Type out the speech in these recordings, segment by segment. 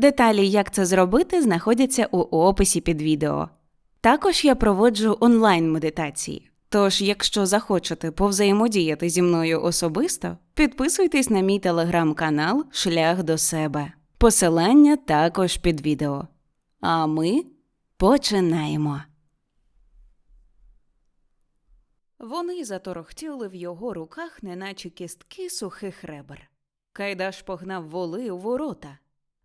Деталі, як це зробити, знаходяться у описі під відео. Також я проводжу онлайн-медитації. Тож, якщо захочете повзаємодіяти зі мною особисто, підписуйтесь на мій телеграм-канал Шлях до себе. Посилання також під відео. А ми починаємо. Вони заторохтіли в його руках, неначе кістки сухих ребер. Кайдаш погнав воли у ворота.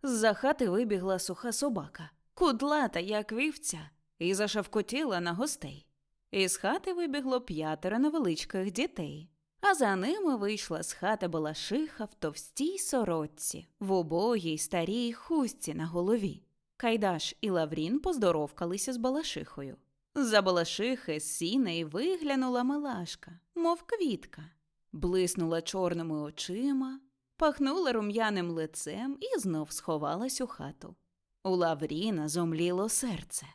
З-за хати вибігла суха собака, кудлата, як вівця, і зашавкотіла на гостей. Із хати вибігло п'ятеро невеличких дітей, а за ними вийшла з хати балашиха в товстій сорочці, в убогій старій хустці на голові. Кайдаш і Лаврін поздоровкалися з балашихою. За балашихи з сіней виглянула милашка, мов квітка, блиснула чорними очима, пахнула рум'яним лицем і знов сховалась у хату. У Лавріна зомліло серце.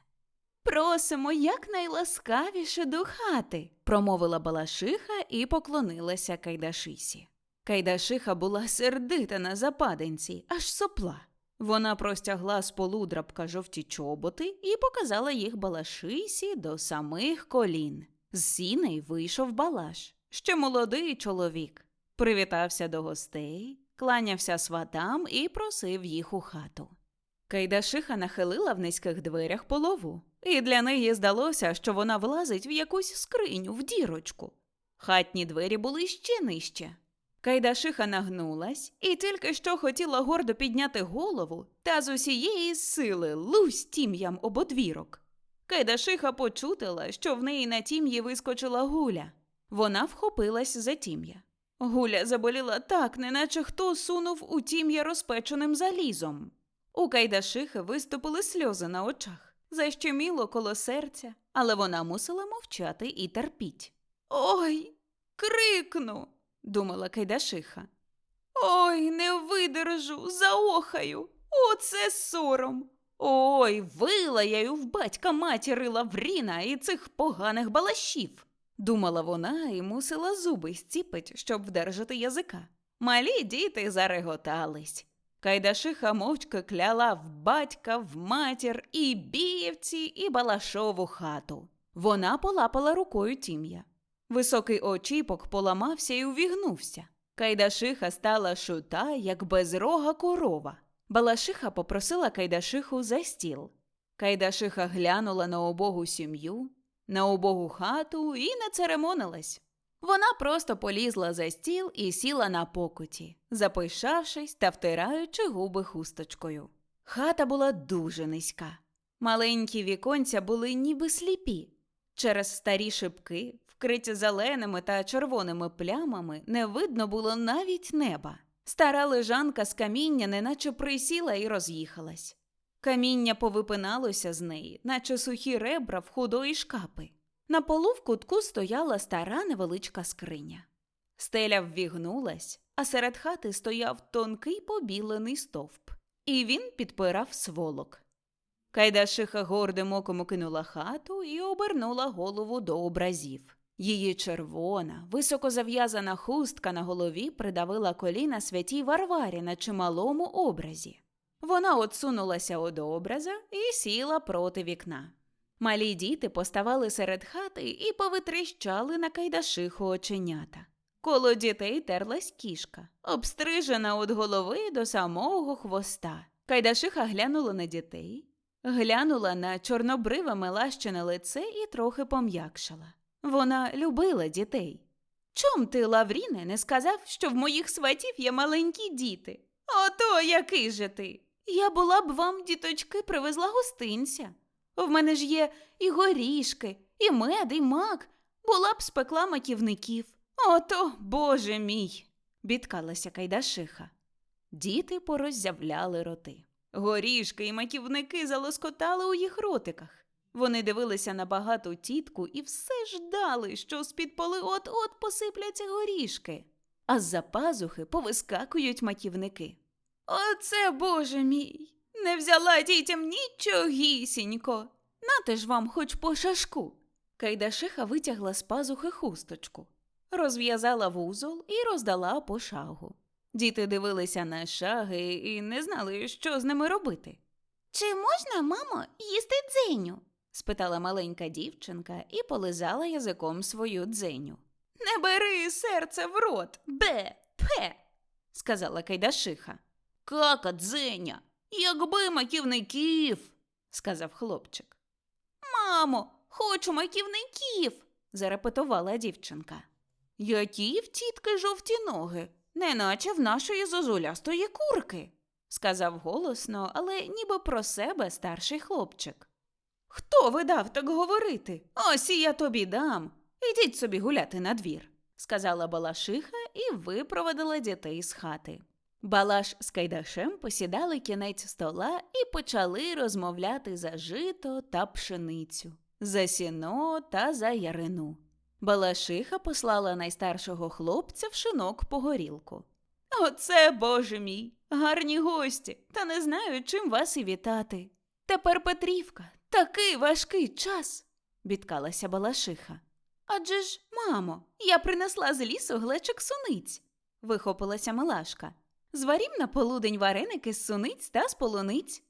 Просимо якнайласкавіше до хати, промовила Балашиха і поклонилася Кайдашисі. Кайдашиха була сердита на западенці, аж сопла. Вона простягла з полудрабка жовті чоботи і показала їх Балашисі до самих колін. З сіней вийшов Балаш, ще молодий чоловік. Привітався до гостей, кланявся сватам і просив їх у хату. Кайдашиха нахилила в низьких дверях полову, і для неї здалося, що вона влазить в якусь скриню в дірочку. Хатні двері були ще нижче. Кайдашиха нагнулась і тільки що хотіла гордо підняти голову та з усієї сили лусь тім'ям об одвірок. Кайдашиха почутила, що в неї на тім'ї вискочила гуля. Вона вхопилась за тім'я. Гуля заболіла так, неначе хто сунув у тім'я розпеченим залізом. У Кайдашихи виступили сльози на очах, защеміло коло серця, але вона мусила мовчати і терпіть. Ой, крикну, думала Кайдашиха. Ой, не видержу, заохаю. Оце сором. Ой, вилаяю в батька матіри Лавріна і цих поганих балашів. Думала вона і мусила зуби зціпить, щоб вдержати язика. Малі діти зареготались. Кайдашиха мовчки кляла в батька, в матір, і біївці, і балашову хату. Вона полапала рукою тім'я. Високий очіпок поламався і увігнувся. Кайдашиха стала шута, як безрога корова. Балашиха попросила Кайдашиху за стіл. Кайдашиха глянула на обогу сім'ю, на убогу хату і не церемонилась. Вона просто полізла за стіл і сіла на покуті, запишавшись та втираючи губи хусточкою. Хата була дуже низька. Маленькі віконця були ніби сліпі. Через старі шибки, вкриті зеленими та червоними плямами, не видно було навіть неба. Стара лежанка з каміння неначе присіла і роз'їхалась. Каміння повипиналося з неї, наче сухі ребра в худої шкапи. На полу в кутку стояла стара невеличка скриня. Стеля ввігнулась, а серед хати стояв тонкий побілений стовп, і він підпирав сволок. Кайдашиха гордим оком окинула хату і обернула голову до образів. Її червона, високо зав'язана хустка на голові придавила коліна святій Варварі на чималому образі. Вона отсунулася од образа і сіла проти вікна. Малі діти поставали серед хати і повитріщали на кайдашиху оченята. Коло дітей терлась кішка, обстрижена від голови до самого хвоста. Кайдашиха глянула на дітей, глянула на чорнобриве мелащене лице і трохи пом'якшала. Вона любила дітей. Чом ти, Лавріне, не сказав, що в моїх сватів є маленькі діти? Ото який же ти? Я була б вам, діточки, привезла гостинця. В мене ж є і горішки, і мед, і мак. Була б спекла маківників. Ото, боже мій, бідкалася Кайдашиха. Діти пороззявляли роти. Горішки і маківники залоскотали у їх ротиках. Вони дивилися на багату тітку і все ждали, що з-під поли от-от посипляться горішки, а з-за пазухи повискакують маківники. Оце, боже мій! Не взяла дітям нічогісінько. Нате ж вам хоч по шашку. Кайдашиха витягла з пазухи хусточку, розв'язала вузол і роздала по шагу. Діти дивилися на шаги і не знали, що з ними робити. Чи можна, мамо, їсти дзеню? спитала маленька дівчинка і полизала язиком свою дзеню. Не бери серце в рот, бе, пе, сказала Кайдашиха. Кака, дзеня, якби маківників, сказав хлопчик. Мамо, хочу маківників, зарепетувала дівчинка. Які в тітки жовті ноги, неначе в нашої зозулястої курки, сказав голосно, але ніби про себе старший хлопчик. Хто ви дав так говорити? Ось і я тобі дам. Ідіть собі гуляти на двір», – сказала Балашиха і випровадила дітей з хати. Балаш з Кайдашем посідали кінець стола і почали розмовляти за жито та пшеницю, за сіно та за ярину. Балашиха послала найстаршого хлопця в шинок по горілку. Оце, боже мій, гарні гості, та не знаю, чим вас і вітати. Тепер Петрівка, такий важкий час, бідкалася Балашиха. Адже ж, мамо, я принесла з лісу глечик суниць, вихопилася Милашка. Зварім на полудень вареники з суниць та з полуниць.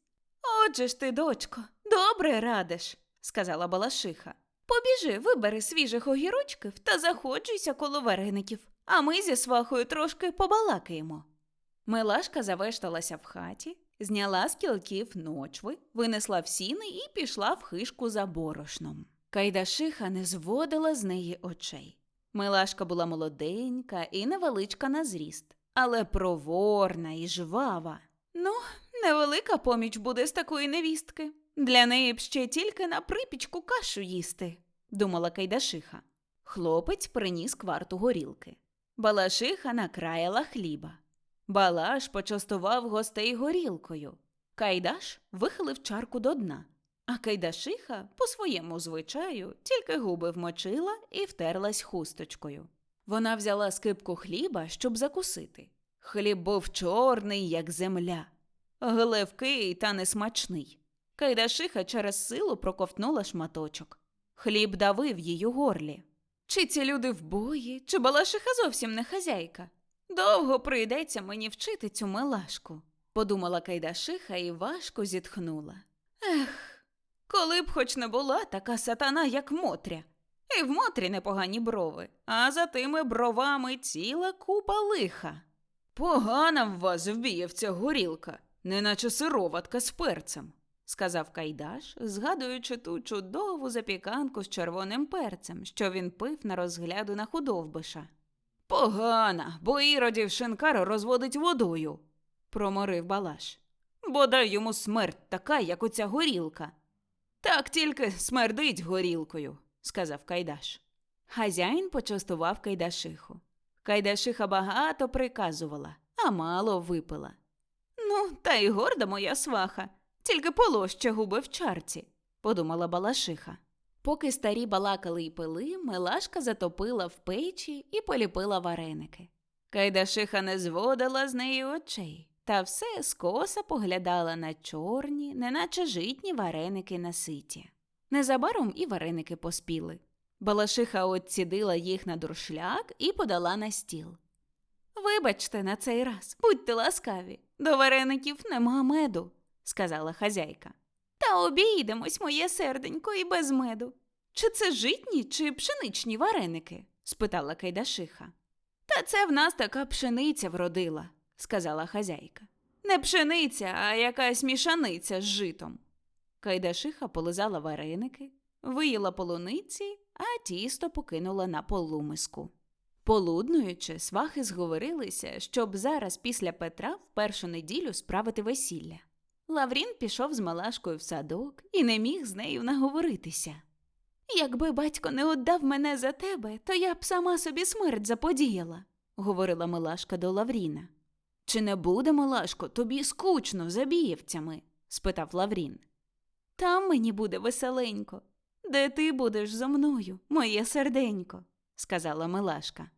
Отже ж ти, дочко, добре радиш, сказала Балашиха. Побіжи, вибери свіжих огірочків та заходжуйся коло вареників, а ми зі свахою трошки побалакаємо. Милашка завешталася в хаті, зняла з кілків ночви, винесла в сіни і пішла в хишку за борошном. Кайдашиха не зводила з неї очей. Милашка була молоденька і невеличка на зріст, але проворна і жвава. Ну, невелика поміч буде з такої невістки. Для неї б ще тільки на припічку кашу їсти, думала Кайдашиха. Хлопець приніс кварту горілки. Балашиха накраяла хліба. Балаш почастував гостей горілкою. Кайдаш вихилив чарку до дна, а Кайдашиха, по своєму звичаю, тільки губи вмочила і втерлась хусточкою. Вона взяла скипку хліба, щоб закусити. Хліб був чорний, як земля, гливкий та несмачний. Кайдашиха через силу проковтнула шматочок. Хліб давив її горлі. Чи ці люди в бої, чи Балашиха зовсім не хазяйка? Довго прийдеться мені вчити цю милашку, подумала Кайдашиха і важко зітхнула. Ех, коли б хоч не була така сатана, як Мотря. І в Мотрі непогані брови, а за тими бровами ціла купа лиха. Погана в вас вбієвця горілка, неначе сироватка з перцем, сказав Кайдаш, згадуючи ту чудову запіканку з червоним перцем, що він пив на розгляду на худовбиша. Погана, бо іродів шинкар розводить водою, проморив Балаш. Бодай йому смерть така, як оця горілка. Так тільки смердить горілкою, сказав Кайдаш. Хазяїн почастував Кайдашиху. Кайдашиха багато приказувала, а мало випила. Ну, та й горда моя сваха, тільки полоще губи в чарці, подумала Балашиха. Поки старі балакали й пили, Милашка затопила в печі і поліпила вареники. Кайдашиха не зводила з неї очей, та все скоса поглядала на чорні, неначе житні вареники на ситі. Незабаром і вареники поспіли. Балашиха отцідила їх на дуршляк і подала на стіл. Вибачте на цей раз, будьте ласкаві, до вареників нема меду, сказала хазяйка. Та обійдемось, моє серденько, і без меду. Чи це житні, чи пшеничні вареники? спитала Кайдашиха. Та це в нас така пшениця вродила, сказала хазяйка. Не пшениця, а якась мішаниця з житом. Кайдашиха полизала вареники, виїла полуниці, а тісто покинула на полумиску. Полуднуючи, свахи зговорилися, щоб зараз після Петра в першу неділю справити весілля. Лаврін пішов з Малашкою в садок і не міг з нею наговоритися. Якби батько не отдав мене за тебе, то я б сама собі смерть заподіяла, говорила Милашка до Лавріна. Чи не буде, Милашко, тобі скучно за бієвцями? спитав Лаврін. Там мені буде веселенько. Де ти будеш зо мною, моє серденько, сказала Милашка.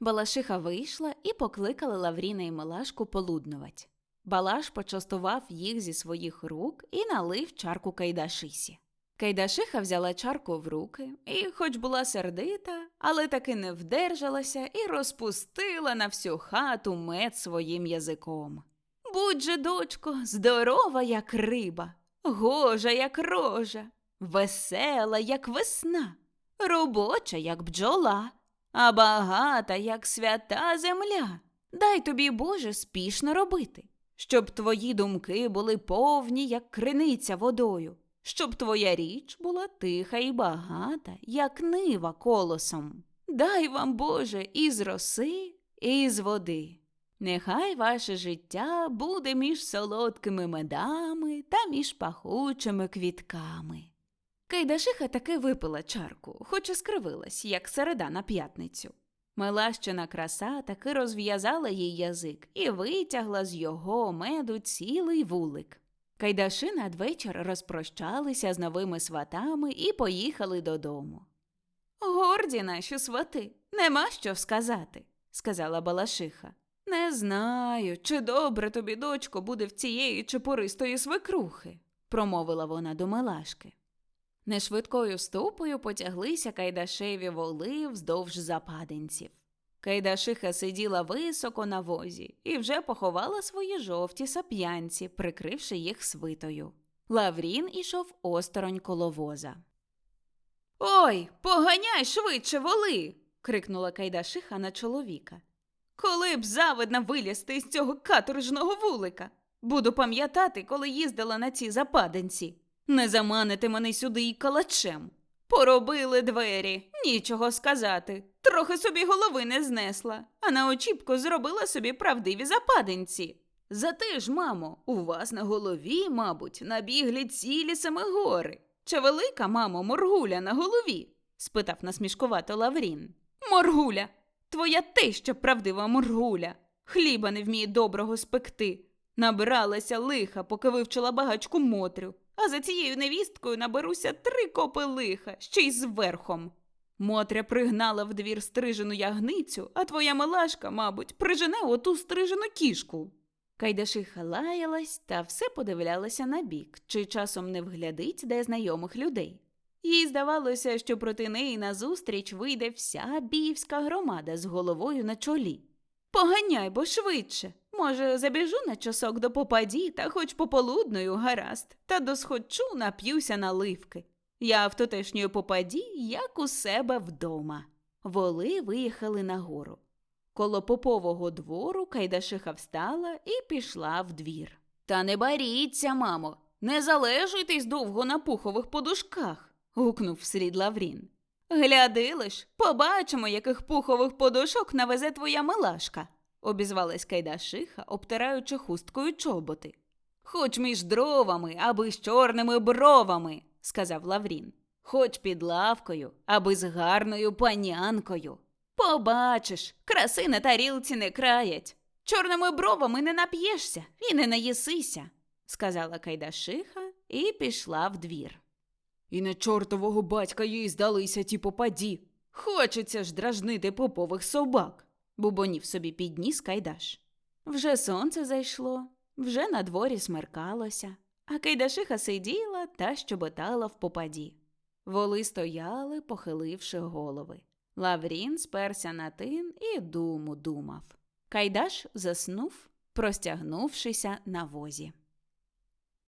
Балашиха вийшла і покликала Лавріна і Милашку полуднувать. Балаш почастував їх зі своїх рук і налив чарку Кайдашисі. Кайдашиха взяла чарку в руки і, хоч була сердита, але таки не вдержалася і розпустила на всю хату мед своїм язиком. Будь же, дочко, здорова, як риба, гожа, як рожа, весела, як весна, робоча, як бджола, а багата, як свята земля. Дай тобі, Боже, спішно робити, щоб твої думки були повні, як криниця водою, щоб твоя річ була тиха і багата, як нива колосом. Дай вам, Боже, і з роси, і з води. Нехай ваше життя буде між солодкими медами та між пахучими квітками. Кайдашиха таки випила чарку, хоч і скривилась, як середа на п'ятницю. Милащина краса таки розв'язала їй язик і витягла з його меду цілий вулик. Кайдаши надвечір розпрощалися з новими сватами і поїхали додому. Горді наші свати, нема що сказати, сказала Балашиха. Не знаю, чи добре тобі, дочко, буде в цієї чепуристої свекрухи, промовила вона до Милашки. Нешвидкою ступою потяглися кайдашеві воли вздовж западинців. Кайдашиха сиділа високо на возі і вже поховала свої жовті сап'янці, прикривши їх свитою. Лаврін ішов осторонь коло воза. Ой, поганяй швидше воли. крикнула Кайдашиха на чоловіка. Коли б завидна вилізти із цього каторжного вулика. Буду пам'ятати, коли їздила на ці западинці. Не заманити мене сюди і калачем. Поробили двері, нічого сказати. Трохи собі голови не знесла, а на очіпку зробила собі правдиві западинці. Зате ж, мамо, у вас на голові, мабуть, набіглі цілі саме гори. Чи велика, мамо, моргуля на голові? спитав насмішкувато Лаврін. Моргуля, твоя теща правдива моргуля. Хліба не вміє доброго спекти. Набиралася лиха, поки вивчила багачку Мотрю, а за цією невісткою наберуся три копи лиха, ще й з верхом. Мотря пригнала в двір стрижену ягницю, а твоя милашка, мабуть, прижене оту стрижену кішку. Кайдашиха лаялась та все подивлялася на бік, чи часом не вглядить де знайомих людей. Їй здавалося, що проти неї назустріч вийде вся біївська громада з головою на чолі. Поганяй, бо швидше. Може, забіжу на часок до попаді та хоч пополудною гаразд, та досхочу нап'юся наливки. Я в тутешньої попаді, як у себе вдома. Воли виїхали нагору. Коло попового двору Кайдашиха встала і пішла в двір. Та не баріться, мамо, не залежуйтесь довго на пухових подушках. Гукнув вслід Лаврін. Гляди лиш, побачимо, яких пухових подушок навезе твоя милашка, обізвалась Кайдашиха, обтираючи хусткою чоботи. Хоч між дровами, аби з чорними бровами, сказав Лаврін. Хоч під лавкою, аби з гарною панянкою. Побачиш, краси на тарілці не краять. Чорними бровами не нап'єшся і не наїсися, сказала Кайдашиха і пішла в двір. І на чортового батька їй здалися ті попаді. Хочеться ж дражнити попових собак, бубонів собі підніс Кайдаш. Вже сонце зайшло, вже на дворі смеркалося, а Кайдашиха сиділа та щоботала в попаді. Воли стояли, похиливши голови. Лаврін сперся на тин і думу думав. Кайдаш заснув, простягнувшися на возі.